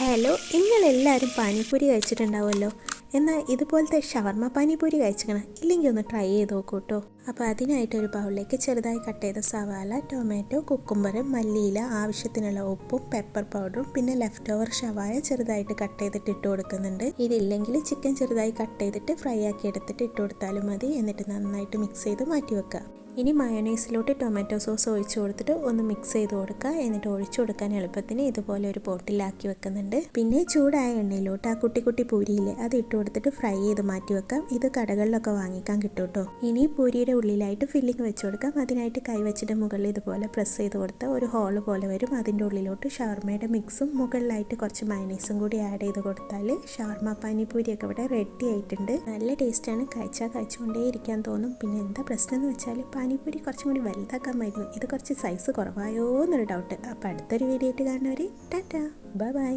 Hello നിങ്ങളെല്ലാവരും പാനിപ്പൂരി കഴിച്ചിട്ടുണ്ടാവുമല്ലോ. എന്നാൽ ഇതുപോലത്തെ ഷവർമ പാനിപ്പൂരി കഴിച്ചിക്കണം ഇല്ലെങ്കിൽ ഒന്ന് ട്രൈ ചെയ്ത് നോക്കൂ കേട്ടോ അപ്പോൾ അതിനായിട്ട് ഒരു ബൗളിലേക്ക് ചെറുതായി കട്ട് ചെയ്ത സവാള ടൊമാറ്റോ കുക്കുംബർ മല്ലിയില ആവശ്യത്തിനുള്ള ഉപ്പും പെപ്പർ പൗഡറും പിന്നെ ലെഫ്റ്റ് ഓവർ ഷവായ ചെറുതായിട്ട് കട്ട് ചെയ്തിട്ട് ഇട്ട് കൊടുക്കുന്നുണ്ട്. ഇതില്ലെങ്കിൽ ചിക്കൻ ചെറുതായി കട്ട് ചെയ്തിട്ട് ഫ്രൈ ആക്കി എടുത്തിട്ട് ഇട്ട് കൊടുത്താലും മതി. എന്നിട്ട് നന്നായിട്ട് മിക്സ് ചെയ്ത് മാറ്റി വെക്കുക. ഇനി മയോണൈസിലോട്ട് ടൊമാറ്റോ സോസ് ഒഴിച്ചു കൊടുത്തിട്ട് ഒന്ന് മിക്സ് ചെയ്ത് കൊടുക്കുക. എന്നിട്ട് ഒഴിച്ചു കൊടുക്കാൻ എളുപ്പത്തിന് ഇതുപോലെ ഒരു പോട്ടിലാക്കി വെക്കുന്നുണ്ട്. പിന്നെ ചൂടായ എണ്ണയിലോട്ട് ആ കുട്ടി കുട്ടി പൂരിയില്ലേ അത് ഇട്ട് കൊടുത്തിട്ട് ഫ്രൈ ചെയ്ത് മാറ്റി വെക്കാം. ഇത് കടകളിലൊക്കെ വാങ്ങിക്കാൻ കിട്ടും കേട്ടോ ഇനി പൂരിയുടെ ഉള്ളിലായിട്ട് ഫില്ലിങ് വെച്ച് കൊടുക്കാം. അതിനായിട്ട് കൈ വെച്ചിട്ട് മുകളിൽ ഇതുപോലെ പ്രസ് ചെയ്ത് കൊടുത്ത ഒരു ഹോൾ പോലെ വരും. അതിന്റെ ഉള്ളിലോട്ട് ഷവർമയുടെ മിക്സും മുകളിലായിട്ട് കുറച്ച് മയണൈസും കൂടി ആഡ് ചെയ്ത് കൊടുത്താൽ ഷവർമ പാനിപ്പൂരിയൊക്കെ ഇവിടെ റെഡി ആയിട്ടുണ്ട്. നല്ല ടേസ്റ്റാണ് കഴിച്ചാൽ കഴിച്ചുകൊണ്ടേ ഇരിക്കാൻ തോന്നും. പിന്നെ എന്താ പ്രശ്നം എന്ന് വെച്ചാൽ പാനിപ്പൂരി കുറച്ചും കൂടി വലുതാക്കാമായിരുന്നു. ഇത് കുറച്ച് സൈസ് കുറവായോ എന്നൊരു ഡൗട്ട് അപ്പോൾ അടുത്തൊരു വീഡിയോ ആയിട്ട് കാണുന്നവരെ ടാറ്റാ. Bye bye